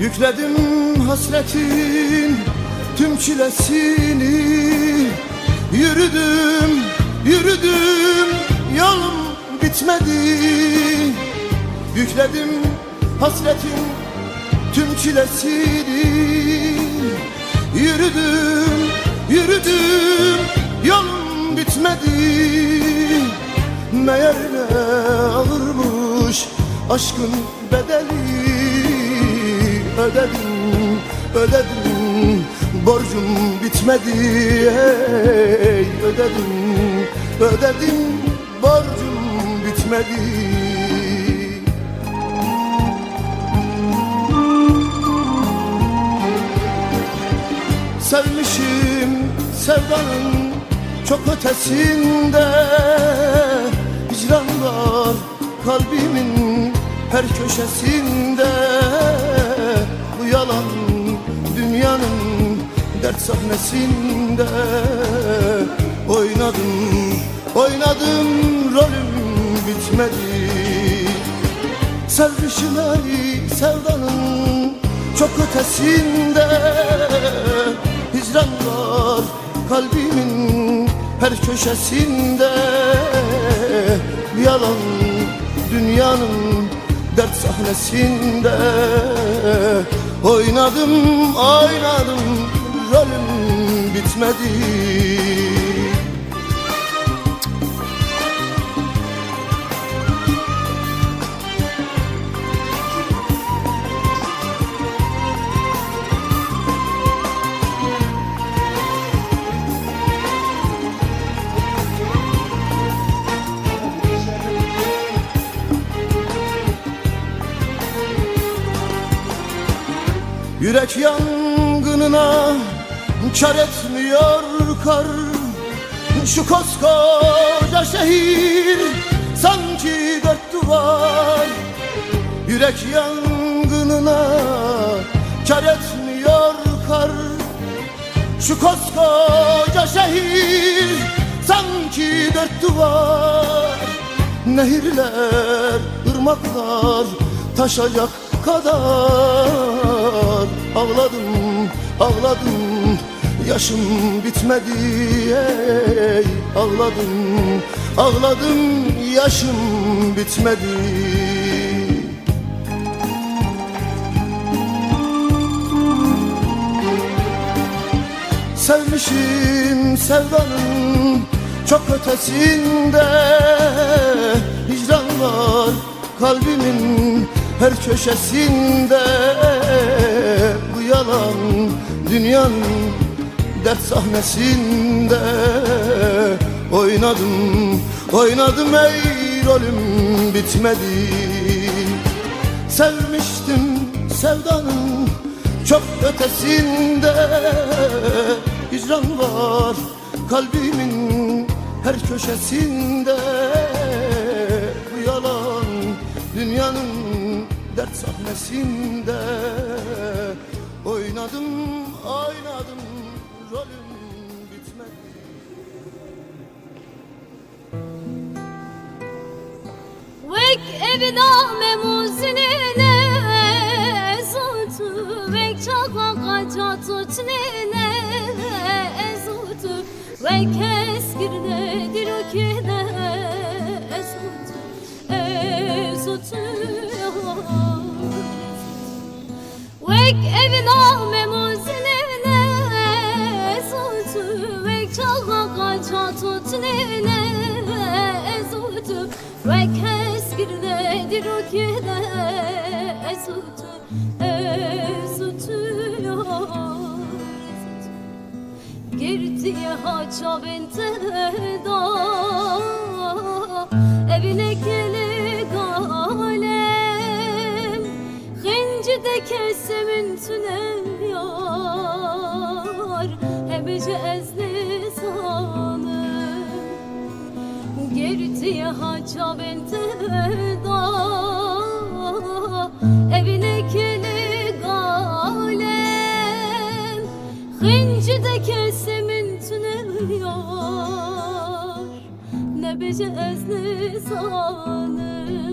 Yükledim hasretin tüm çilesini. Yürüdüm, yürüdüm yolum bitmedi. Yükledim hasretin tüm çilesini. Yürüdüm, yürüdüm yolum bitmedi. Meğer ne ağırmış aşkın bedeli Ödedim, ödedim borcum bitmedi hey, Ödedim, ödedim borcum bitmedi. Sevmişim sevdanın çok ötesinde Hicran var kalbimin her köşesinde yalan dünyanın dert sahnesinde. Oynadım, oynadım rolüm bitmedi. Sevmişim ey sevdanın çok ötesinde. Hicran var kalbimin her köşesinde. Yalan dünyanın dert sahnesinde Oynadım oynadım rolüm bitmedi Yürek yangınına kar etmiyor kar. Şu koskoca şehir sanki dört duvar. Yürek yangınına kar etmiyor kar. Şu koskoca şehir sanki dört duvar. Nehirler, ırmaklar taşacak kadar Ağladım, ağladım Yaşım bitmedi ey Ağladım, ağladım Yaşım bitmedi. Sevmişim sevdanın çok ötesinde Hicran var kalbimin her köşesinde Bu yalan dünyanın dert sahnesinde. Oynadım, oynadım ey rolüm bitmedi. Sevmiştim sevdanın çok ötesinde. Hicran var kalbimin her köşesinde. Bu yalan dünyanın sahnesinde Oynadım oynadım rolüm bitmedi. Vek evdame muzinine ezutu Vek çakla kaça tutnine ezutu Vek eskirde dirukine ezutu Ezutu Vek evdame muzinine ezutu Vek çakla kaça tutnine ezutu Vek eskirde dirukine ezutu Ezutu Girdi haça bente da Gerti haça bente da Evine kili galem Hinci de kesemin tüneliyor Ne bece ezli sanım